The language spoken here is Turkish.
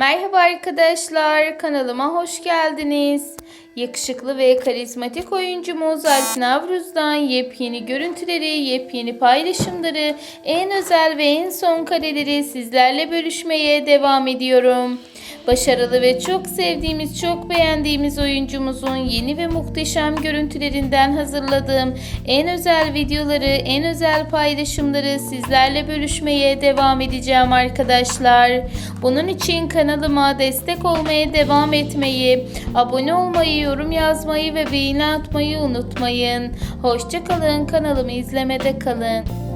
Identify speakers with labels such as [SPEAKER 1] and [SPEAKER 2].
[SPEAKER 1] Merhaba arkadaşlar, kanalıma hoş geldiniz. Yakışıklı ve karizmatik oyuncumuz Alp Navruz'dan yepyeni görüntüleri, yepyeni paylaşımları, en özel ve en son kareleri sizlerle bölüşmeye devam ediyorum. Başarılı ve çok sevdiğimiz, çok beğendiğimiz oyuncumuzun yeni ve muhteşem görüntülerinden hazırladığım en özel videoları, en özel paylaşımları sizlerle bölüşmeye devam edeceğim arkadaşlar. Bunun için kanalıma destek olmaya devam etmeyi, abone olmayı, yorum yazmayı ve beğeni atmayı unutmayın. Hoşçakalın, kanalımı izlemede kalın.